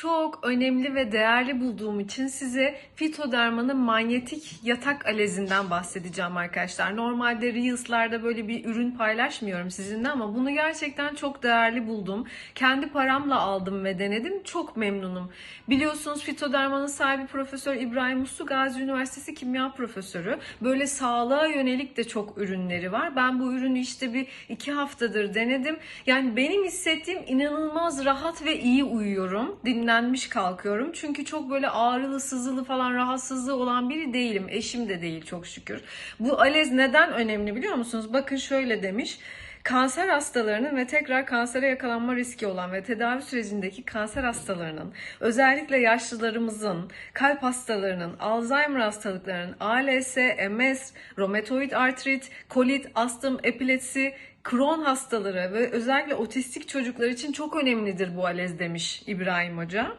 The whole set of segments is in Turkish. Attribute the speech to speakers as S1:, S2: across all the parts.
S1: çok önemli ve değerli bulduğum için size Fitoderma'nın manyetik yatak alezinden bahsedeceğim arkadaşlar. Normalde Reels'larda böyle bir ürün paylaşmıyorum sizinle ama bunu gerçekten çok değerli buldum. Kendi paramla aldım ve denedim. Çok memnunum. Biliyorsunuz Fitoderma'nın sahibi Profesör İbrahim Uslu Gazi Üniversitesi Kimya Profesörü. Böyle sağlığa yönelik de çok ürünleri var. Ben bu ürünü işte bir iki haftadır denedim. Yani benim hissettiğim inanılmaz rahat ve iyi uyuyorum. Dinlenmiş kalkıyorum. Çünkü çok böyle ağrılı, sızılı falan rahatsızlığı olan biri değilim. Eşim de değil çok şükür. Bu alez neden önemli biliyor musunuz? Bakın şöyle demiş. Kanser hastalarının ve tekrar kansere yakalanma riski olan ve tedavi sürecindeki kanser hastalarının, özellikle yaşlılarımızın, kalp hastalarının, Alzheimer hastalıklarının, ALS, MS, romatoid artrit, kolit, astım, epilepsi, Crohn hastaları ve özellikle otistik çocuklar için çok önemlidir bu alez demiş İbrahim Hoca.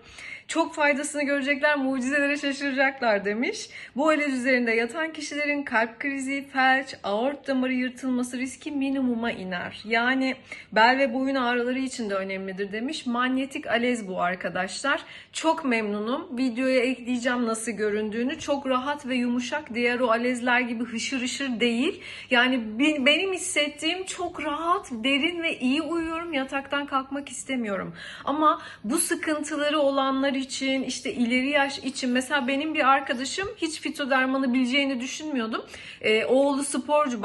S1: Çok faydasını görecekler, mucizelere şaşıracaklar demiş. Bu alez üzerinde yatan kişilerin kalp krizi, felç, aort damarı yırtılması riski minimuma iner. Yani bel ve boyun ağrıları için de önemlidir demiş. Manyetik alez bu arkadaşlar. Çok memnunum. Videoya ekleyeceğim nasıl göründüğünü. Çok rahat ve yumuşak. Diğer o alezler gibi hışır hışır değil. Yani benim hissettiğim çok rahat, derin ve iyi uyuyorum. Yataktan kalkmak istemiyorum. Ama bu sıkıntıları olanlar için, işte ileri yaş için mesela benim bir arkadaşım hiç fitodermanı bileceğini düşünmüyordum. Ee, oğlu sporcu,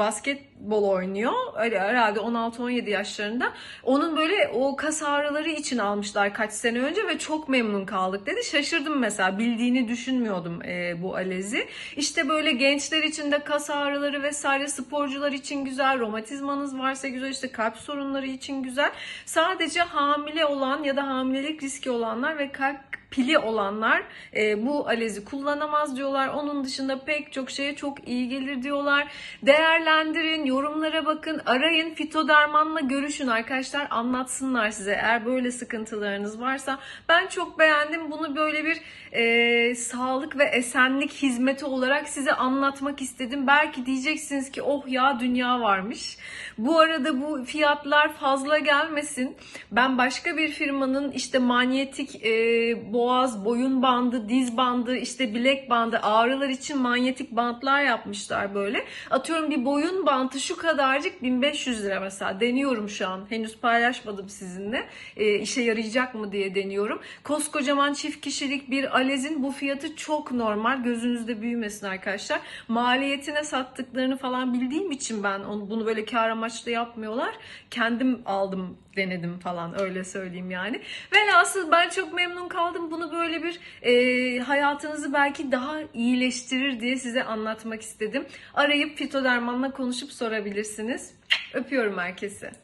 S1: basketbol oynuyor. Öyle herhalde 16-17 yaşlarında. Onun böyle o kas ağrıları için almışlar kaç sene önce ve çok memnun kaldık dedi. Şaşırdım mesela bildiğini düşünmüyordum e, bu alezi. İşte böyle gençler için de kas ağrıları vesaire sporcular için güzel, romatizmanız varsa güzel, işte kalp sorunları için güzel. Sadece hamile olan ya da hamilelik riski olanlar ve kalp pili olanlar e, bu alezi kullanamaz diyorlar. Onun dışında pek çok şeye çok iyi gelir diyorlar. Değerlendirin, yorumlara bakın, arayın, fitodermanla görüşün arkadaşlar. Anlatsınlar size eğer böyle sıkıntılarınız varsa. Ben çok beğendim. Bunu böyle bir e, sağlık ve esenlik hizmeti olarak size anlatmak istedim. Belki diyeceksiniz ki oh ya dünya varmış. Bu arada bu fiyatlar fazla gelmesin. Ben başka bir firmanın işte manyetik e, boğaz, boyun bandı, diz bandı, işte bilek bandı, ağrılar için manyetik bantlar yapmışlar böyle. Atıyorum bir boyun bantı şu kadarcık 1500 lira mesela. Deniyorum şu an. Henüz paylaşmadım sizinle. E, işe yarayacak mı diye deniyorum. Koskocaman çift kişilik bir alezin bu fiyatı çok normal. Gözünüzde büyümesin arkadaşlar. Maliyetine sattıklarını falan bildiğim için ben onu, bunu böyle kar amaçlı yapmıyorlar. Kendim aldım denedim falan öyle söyleyeyim yani. Velhasıl ben çok memnun kaldım. Bunu böyle bir e, hayatınızı belki daha iyileştirir diye size anlatmak istedim. Arayıp fitodermanla konuşup sorabilirsiniz. Öpüyorum herkese.